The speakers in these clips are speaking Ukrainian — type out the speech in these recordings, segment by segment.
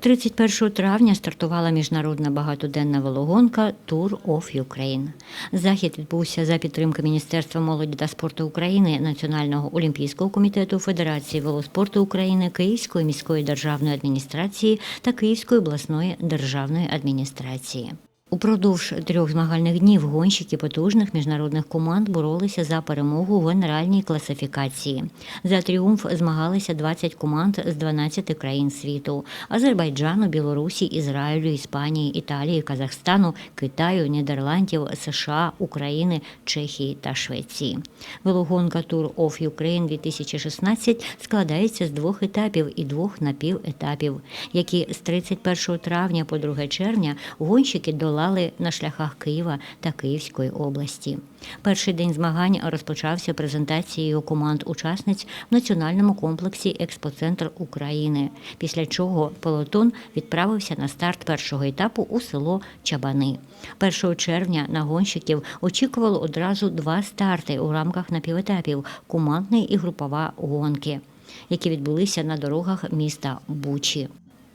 31 травня стартувала міжнародна багатоденна вологонка Tour of Ukraine. Захід відбувся за підтримки Міністерства молоді та спорту України, Національного олімпійського комітету, Федерації велоспорту України, Київської міської державної адміністрації та Київської обласної державної адміністрації. Упродовж трьох змагальних днів гонщики потужних міжнародних команд боролися за перемогу в генеральній класифікації. За тріумф змагалися 20 команд з 12 країн світу: Азербайджану, Білорусі, Ізраїлю, Іспанії, Італії, Казахстану, Китаю, Нідерландів, США, України, Чехії та Швеції. Велогонка Tour of Ukraine 2016 складається з двох етапів і двох напіветапів, які з 31 травня по 2 червня гонщики долали на шляхах Києва та Київської області. Перший день змагань розпочався презентацією команд-учасниць в національному комплексі Експоцентр України. Після чого пелотон відправився на старт першого етапу у село Чабани. 1 червня на гонщиків очікувало одразу два старти у рамках напіветапів командний і групова гонки, які відбулися на дорогах міста Бучі.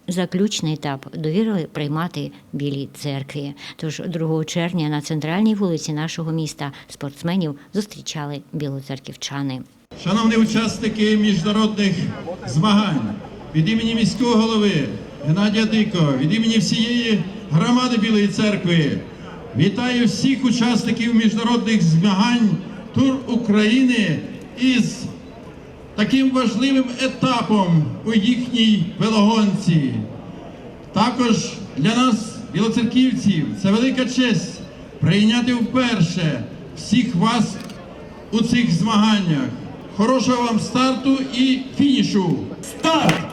Заключний етап довірили приймати білій церкві. Тож 2 червня на центральній вулиці нашого міста спортсменів зустрічали білоцерківчани. Шановні учасники міжнародних змагань, від імені міського голови Геннадія Дико, від імені всієї громади Білої церкви, вітаю всіх учасників міжнародних змагань Тур України із таким важливим етапом у їхній велогонці. Також для нас, білоцерківців, це велика честь прийняти вперше всіх вас у цих змаганнях. Хорошого вам старту і фінішу! Старт!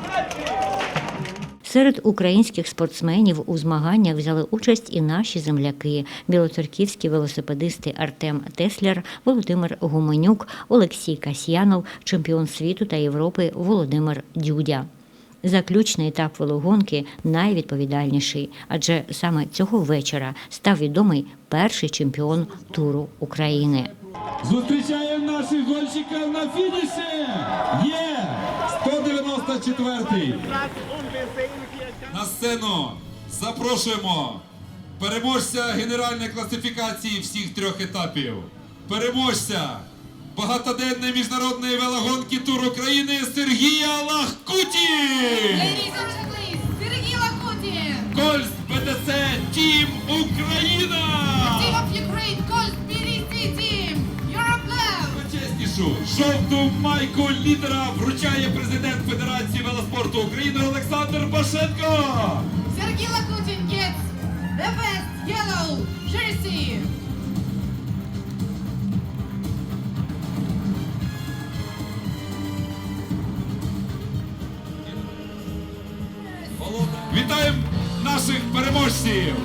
Серед українських спортсменів у змаганнях взяли участь і наші земляки: білоцерківські велосипедисти Артем Тесляр, Володимир Гуменюк, Олексій Касьянов, чемпіон світу та Європи Володимир Дюдя. Заключний етап велогонки найвідповідальніший, адже саме цього вечора став відомий перший чемпіон туру України. Зустрічаємо наших гонщиків на фініші! Є 194-й! На сцену запрошуємо переможця генеральної класифікації всіх трьох етапів. Переможця багатоденної міжнародної велогонки Тур України Сергія Лахкуті! Сергій Лакутін! Кольс БТЦ Тім Україна! Почеснішу жовту майку лідера вручає президент Федерації велоспорту України Олександр Башенко! Сергій Лакутін gets the best yellow jersey! Вітаємо наших переможців!